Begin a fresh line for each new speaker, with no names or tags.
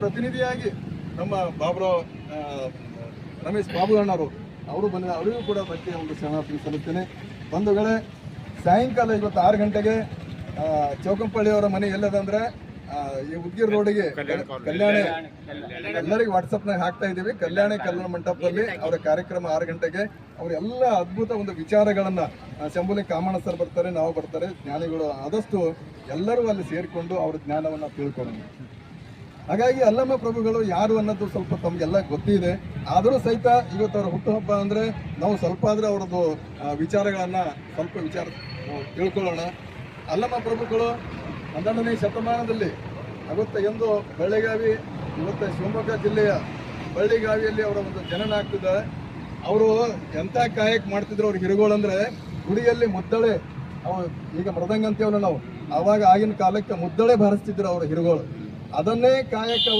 ಪ್ರತಿನಿಧಿಯಾಗಿ ನಮ್ಮ ಬಾಬುರಾವ್ ಆ, ರಮೇಶ್ ಬಾಬು ಅಣ್ಣವರು ಅವರು ಬಂದ ಅವರಿಗೂ ಕೂಡ ಬಗ್ಗೆ ಒಂದು ಶರಣಾರ್ಥಿ ಒಂದು ಬಂಧುಗಳೇ ಸಾಯಂಕಾಲ ಇವತ್ತು ಆರು ಗಂಟೆಗೆ ಚೌಕಂಪಳ್ಳಿಯವರ ಚೌಕಂಪಳ್ಳಿ ಅವರ ಮನೆ ಎಲ್ಲದಂದ್ರೆ ಈ ಉದ್ಗಿರ್ ರೋಡಿಗೆ ಕಲ್ಯಾಣ ಎಲ್ಲರಿಗೂ ವಾಟ್ಸಪ್ನಾಗ ಹಾಕ್ತಾ ಇದ್ದೀವಿ. ಕಲ್ಯಾಣ ಕಲ್ಯಾಣ ಮಂಟಪದಲ್ಲಿ ಅವರ ಕಾರ್ಯಕ್ರಮ ಆರು ಗಂಟೆಗೆ. ಅವರೆಲ್ಲ ಅದ್ಭುತ ಒಂದು ವಿಚಾರಗಳನ್ನ ಶಂಭುಲಿ ಕಾಮಣ್ಣ ಸರ್ ಬರ್ತಾರೆ ನಾವು ಬರ್ತಾರೆ. ಜ್ಞಾನಿಗಳು ಆದಷ್ಟು ಎಲ್ಲರೂ ಅಲ್ಲಿ ಸೇರಿಕೊಂಡು ಅವ್ರ ಜ್ಞಾನವನ್ನ ತಿಳ್ಕೊಳ್ಳೋಣ. ಹಾಗಾಗಿ ಅಲ್ಲಮ್ಮ ಪ್ರಭುಗಳು ಯಾರು ಅನ್ನೋದು ಸ್ವಲ್ಪ ತಮಗೆಲ್ಲ ಗೊತ್ತಿದೆ. ಆದರೂ ಸಹಿತ ಇವತ್ತು ಅವರ ಹುಟ್ಟುಹಬ್ಬ ಅಂದರೆ ನಾವು ಸ್ವಲ್ಪ ಆದರೆ ಅವರದ್ದು ವಿಚಾರಗಳನ್ನು ಸ್ವಲ್ಪ ವಿಚಾರ ತಿಳ್ಕೊಳ್ಳೋಣ. ಅಲ್ಲಮ್ಮ ಪ್ರಭುಗಳು ಹನ್ನೆರಡನೇ ಶತಮಾನದಲ್ಲಿ ಅವತ್ತ ಎಂದು ಬೆಳಗಾವಿ, ಇವತ್ತು ಶಿವಮೊಗ್ಗ ಜಿಲ್ಲೆಯ ಬಳ್ಳಿಗಾವಿಯಲ್ಲಿ ಅವರ ಒಂದು ಜನನ ಆಗ್ತಿದ್ದಾರೆ ಅವರು ಎಂಥ ಕಾಯಕ್ ಮಾಡ್ತಿದ್ರು ಅವ್ರ ಅಂದರೆ ಗುಡಿಯಲ್ಲಿ ಮುದ್ದಳೆ, ಅವ, ಈಗ ಮೃದಂಗ ಅಂತೀವಲ್ಲ ನಾವು, ಆವಾಗ ಆಗಿನ ಕಾಲಕ್ಕೆ ಮುದ್ದಳೆ ಬಾರಿಸ್ತಿದ್ರು ಅವ್ರ ಹಿರುಗಳು. ಅದನ್ನೇ ಕಾಯಕ ಅವ್ರು